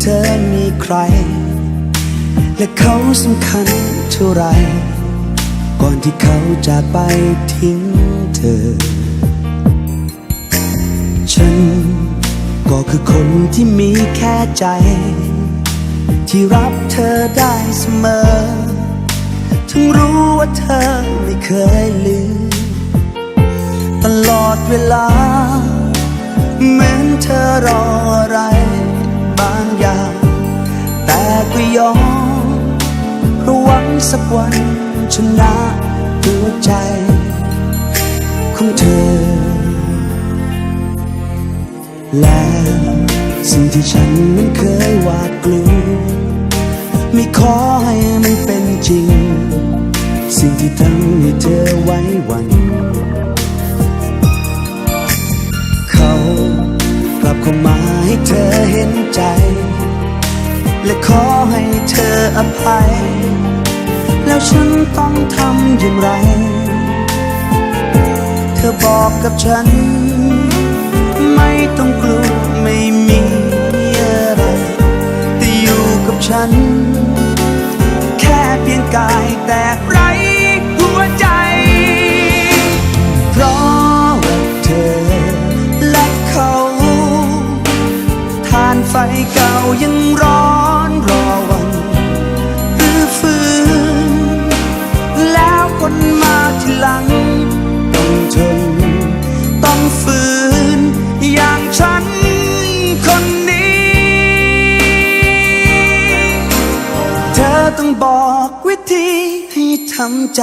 เธอมีใคร และเขาสำคัญเท่าไร ก่อนที่เขาจะไปทิ้งเธอ ฉันก็คือคนที่มีแค่ใจ ที่รับเธอได้เสมอ ถึงรู้ว่าเธอไม่เคยลืมตลอดเวลาเหมือนเธอรออะไร แต่ยอมเพราะหวังสักวันชนะหัวใจของเธอ และสิ่งที่ฉันนั้นเคยหวาดกลัวไม่ขอให้มันเป็นจริง สิ่งที่ทำให้เธอไว้วัน เขากลับเข้ามาให้เธอเห็นใจ และขอให้เธออภัย แล้วฉันต้องทำอย่างไร เธอบอกกับฉัน ไม่ต้องกลัวไม่มีอะไรแต่อยู่กับฉัน แค่เพียงกายแต่ไร ต้องบอกวิธีให้ทำใจ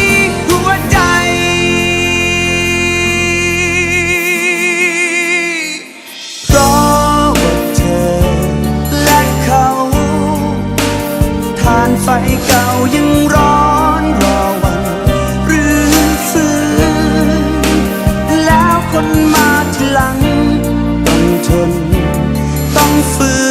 ทน ต้องฝืน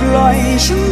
ปล่อยฉัน